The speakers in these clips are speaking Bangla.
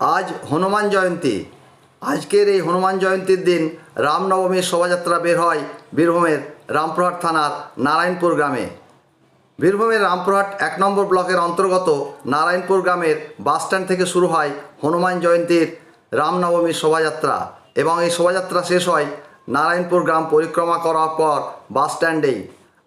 আজ হনুমান জয়ন্তী। আজকের এই হনুমান জয়ন্তীর দিন রামনবমীর শোভাযাত্রা বের হয় বীরভূমের রামপুরহাট থানার নারায়ণপুর গ্রামে। বীরভূমের রামপুরহাট এক নম্বর ব্লকের অন্তর্গত নারায়ণপুর গ্রামের বাসস্ট্যান্ড থেকে শুরু হয় হনুমান জয়ন্তীর রামনবমীর শোভাযাত্রা এবং এই শোভাযাত্রা শেষ হয় নারায়ণপুর গ্রাম পরিক্রমা করার পর বাসস্ট্যান্ডেই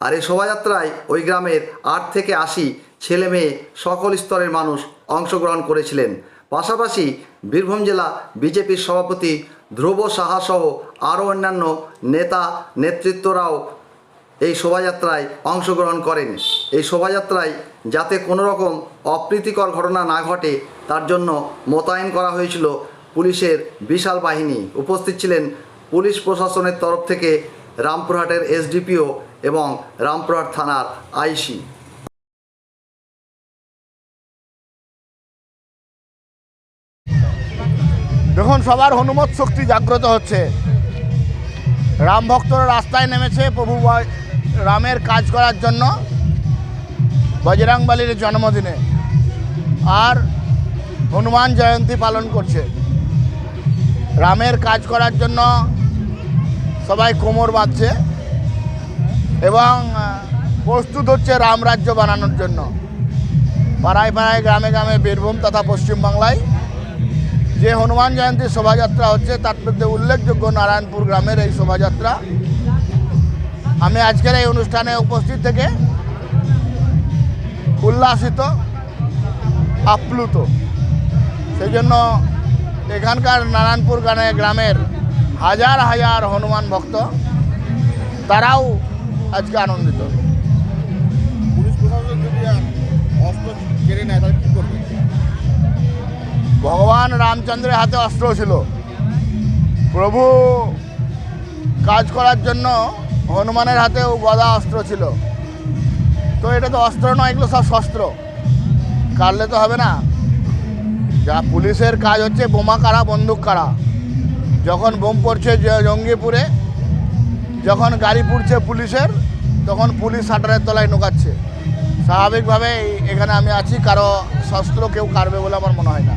আর এই শোভাযাত্রায় ওই গ্রামের আট থেকে আশি ছেলে মেয়ে সকল স্তরের মানুষ অংশগ্রহণ করেছিলেন। পাশাপাশি বীরভূম জেলা বিজেপির সভাপতি ধ্রুব সাহা সহ আরও অন্যান্য নেতা নেতৃত্বরাও এই শোভাযাত্রায় অংশগ্রহণ করেন। এই শোভাযাত্রায় যাতে কোনো রকম অপ্রীতিকর ঘটনা না ঘটে, তার জন্য মোতায়েন করা হয়েছিল পুলিশের বিশাল বাহিনী। উপস্থিত ছিলেন পুলিশ প্রশাসনের তরফ থেকে রামপুরহাটের এসডিপিও এবং রামপুরহাট থানার আইসি। দেখুন, সবার হনুমত শক্তি জাগ্রত হচ্ছে। রাম ভক্তরা রাস্তায় নেমেছে প্রভু রামের কাজ করার জন্য বজরাংবালির জন্মদিনে। আর হনুমান জয়ন্তী পালন করছে। রামের কাজ করার জন্য সবাই কোমর বাঁধছে এবং প্রস্তুত হচ্ছে রাম রাজ্য বানানোর জন্য। পাড়ায় পাড়ায়, গ্রামে গ্রামে বীরভূম তথা পশ্চিমবাংলায় যে হনুমান জয়ন্তী শোভাযাত্রা হচ্ছে, তার মধ্যে উল্লেখযোগ্য নারায়ণপুর গ্রামের এই শোভাযাত্রা। আমি আজকের এই অনুষ্ঠানে উপস্থিত থেকে উল্লাসিত, আপ্লুত। সেই জন্য এখানকার নারায়ণপুর গ্রামে গ্রামের হাজার হাজার হনুমান ভক্ত, তারাও আজকে আনন্দিত। ভগবান রামচন্দ্রের হাতে অস্ত্র ছিল। প্রভু, কাজ করার জন্য হনুমানের হাতেও গদা অস্ত্র ছিল। তো এটা তো অস্ত্র নয়, এগুলো সব শস্ত্র। কাটলে তো হবে না। যা পুলিশের কাজ হচ্ছে বোমা কারা বন্দুক কারা যখন বোম পড়ছে জঙ্গিপুরে, যখন গাড়ি পুড়ছে পুলিশের, তখন পুলিশ শাটারের তলায় ঢোকাচ্ছে স্বাভাবিকভাবে এখানে আমি আছি, কারও শস্ত্র কেউ কাটবে বলে আমার মনে হয় না।